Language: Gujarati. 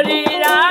હરિરા